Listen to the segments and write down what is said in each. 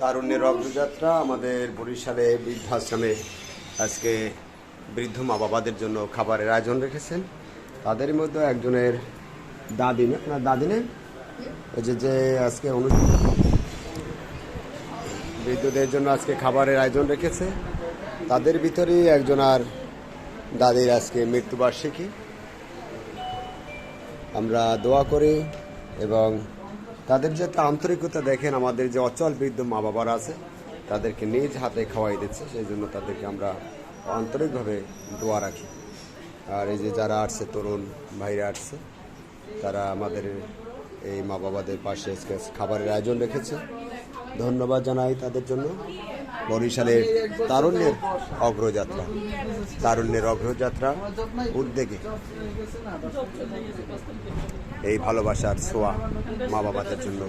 তারুণ্যের অগ্রযাত্রা আমাদের বরিশালে বৃদ্ধাশ্রমে আজকে বৃদ্ধ মা বাবাদের জন্য খাবারের আয়োজন রেখেছেন। তাদের মধ্যে একজনের দাদি না আপনার দাদি নেই? ওই যে যে আজকে অনুষ্ঠান বৃদ্ধদের জন্য আজকে খাবারের আয়োজন রেখেছে। তাদের ভিতরেই একজন আর দাদির আজকে মৃত্যুবার্ষিকী। আমরা দোয়া করি এবং তাদের যে একটা আন্তরিকতা দেখেন, আমাদের যে অচল বৃদ্ধ মা বাবারা আছে, তাদেরকে নিজ হাতে খাওয়াই দিচ্ছে, সেই জন্য তাদেরকে আমরা আন্তরিকভাবে দোয়া রাখি। আর এই যে যারা আসছে, তরুণ ভাইরা আসছে, তারা আমাদের এই মা বাবাদের পাশে খাবারের আয়োজন রেখেছে। ধন্যবাদ জানাই তাদের জন্য। বরিশালের তারুণ্যের অগ্রযাত্রা। তারুণ্যের অগ্রযাত্রা উদ্যোগে এই ভালোবাসার ছোঁয়া মা বাবাদের জন্য।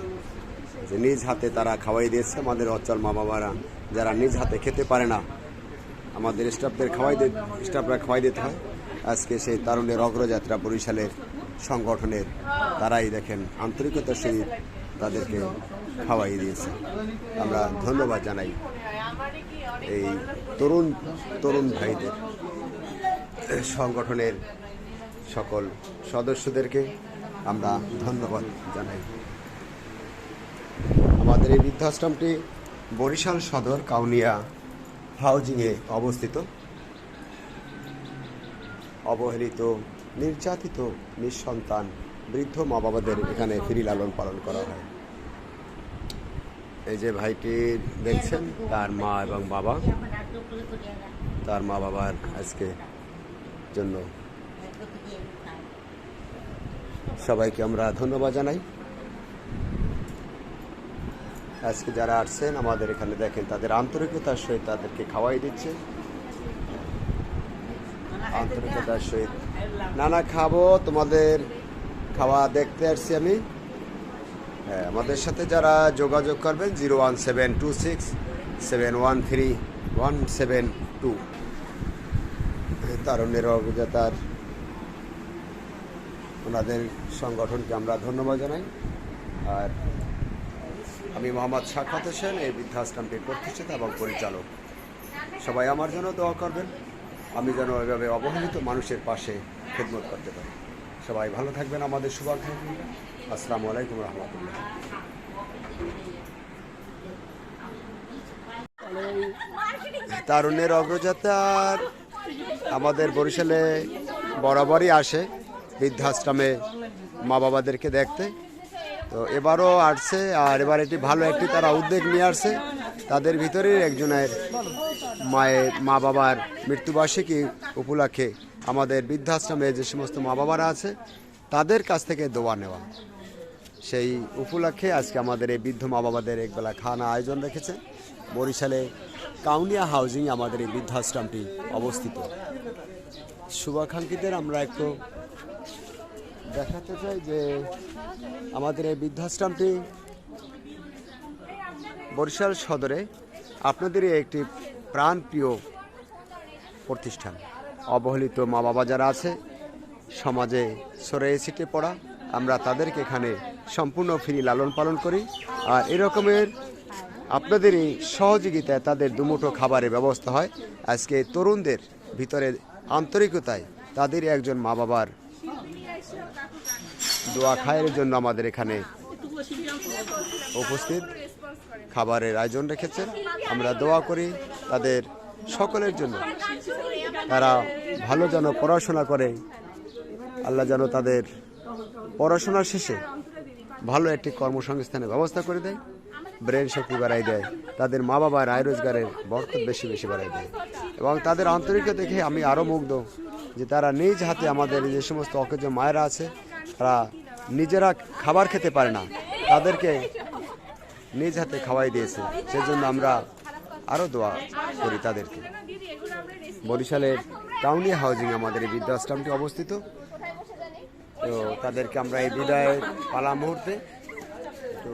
যে নিজ হাতে তারা খাওয়াই দিয়েছে, আমাদের অচল মা বাবারা যারা নিজ হাতে খেতে পারে না, আমাদের স্টাফদের খাওয়াই দিয়ে স্টাফরা খাওয়াই দিতে হয়। আজকে সেই তারুণ্যের অগ্রযাত্রা বরিশালের সংগঠনের তারাই দেখেন আন্তরিকতার সহিত তাদেরকে খাওয়াই দিয়েছে। আমরা ধন্যবাদ জানাই এই তরুণ তরুণ ভাইদের সংগঠনের সকল সদস্যদেরকে আমরা ধন্যবাদ জানাই। আমাদের এই বৃদ্ধাশ্রমটি বরিশাল সদর কাউনিয়া হাউজিংয়ে অবস্থিত। অবহেলিত, নির্যাতিত, নিঃসন্তান বৃদ্ধ মা বাবাদের এখানে ফিরি লালন পালন করা হয়। এই যে ভাইটি দেখছেন, তার মা এবং বাবা। তার মা বাবার আজকে জন্য। সবাইকে আমরা ধন্যবাদ জানাই। আজকে যারা আসছেন, আমাদের এখানে দেখেন, তাদের আন্তরিকতার সহিত তাদেরকে খাওয়াই দিচ্ছে। আন্তরিকতার সহিত। নানা খাব, তোমাদের খাওয়া দেখতে আসছি আমি। হ্যাঁ আমাদের সাথে যারা যোগাযোগ করবেন, zero one seven two six seven one three one seven two. তারুণ্যের অভিজ্ঞতার ওনাদের সংগঠনকে আমরা ধন্যবাদ জানাই। আর আমি মোহাম্মদ সাক্ষাৎ হোসেন, এই বৃদ্ধাশ্রমটির প্রতিষ্ঠাতা এবং পরিচালক। সবাই আমার জন্য দোয়া করবেন। আমি যেন এভাবে অবহেলিত মানুষের পাশে খেদমত করতে পারি। সবাই ভালো থাকবেন, আমাদের শুভাকাঙ্ক্ষী আসসালামু আলাইকুম রহমতুল্লাহ। তারুণ্যের অগ্রযাত্রার আমাদের বরিশালে বরাবরই আসে বৃদ্ধাশ্রমে মা বাবাদেরকে দেখতে। তো এবারও আসছে, আর এবার এটি ভালো একটি তারা উদ্যোগ নিয়ে আসছে। তাদের ভিতরেই একজনের মায়ের মা বাবার মৃত্যুবার্ষিকী উপলক্ষে আমাদের বৃদ্ধাশ্রমে যে সমস্ত মা বাবারা আছে, তাদের কাছ থেকে দোয়া নেওয়া। সেই উপলক্ষে আজকে আমাদের এই বৃদ্ধ মা বাবাদের একবেলা খানা আয়োজন রেখেছে। বরিশালে কাউনিয়া হাউজিং আমাদের এই বৃদ্ধাশ্রমটি অবস্থিত। শুভাকাঙ্ক্ষীদের আমরা একটু দেখাতে চাই যে আমাদের এই বৃদ্ধাশ্রমটি বরিশাল সদরে আপনাদেরই একটি প্রাণপ্রিয় প্রতিষ্ঠান। অবহেলিত মা বাবা যারা আছে, সমাজে সরে ছিটে পড়া। আমরা তাদেরকে এখানে সম্পূর্ণ ফ্রি লালন পালন করি। আর এরকমের আপনাদেরই সহযোগিতায় তাদের দুমুঠো খাবারের ব্যবস্থা হয়। আজকে তরুণদের ভিতরে আন্তরিকতায় তাদের একজন মা বাবার দোয়া খায়ের জন্য আমাদের এখানে উপস্থিত। খাবারের আয়োজন রেখেছেন। আমরা দোয়া করি তাদের সকলের জন্য। তারা ভালো যেন পড়াশোনা করে, আল্লাহ যেন তাদের পড়াশোনা শেষে ভালো একটি কর্মসংস্থানের ব্যবস্থা করে দেয়, ব্রেন শক্তি বাড়াই দেয়, তাদের মা বাবার আয় রোজগারের বরকত বেশি বেশি বাড়াই দেয়। এবং তাদের আন্তরিকতা দেখে আমি আরও মুগ্ধ যে তারা নিজ হাতে আমাদের যে সমস্ত অকেজ মায়েরা আছে, তারা নিজেরা খাবার খেতে পারে না, তাদেরকে নিজ হাতে খাওয়াই দিয়েছে। সেজন্য আমরা আরও দোয়া করি তাদেরকে। বরিশালের টাউনি হাউজিং আমাদের এই বৃদ্ধাশ্রমটি অবস্থিত। তো তাদেরকে আমরা এই বিদায়ের পালা মুহূর্তে, তো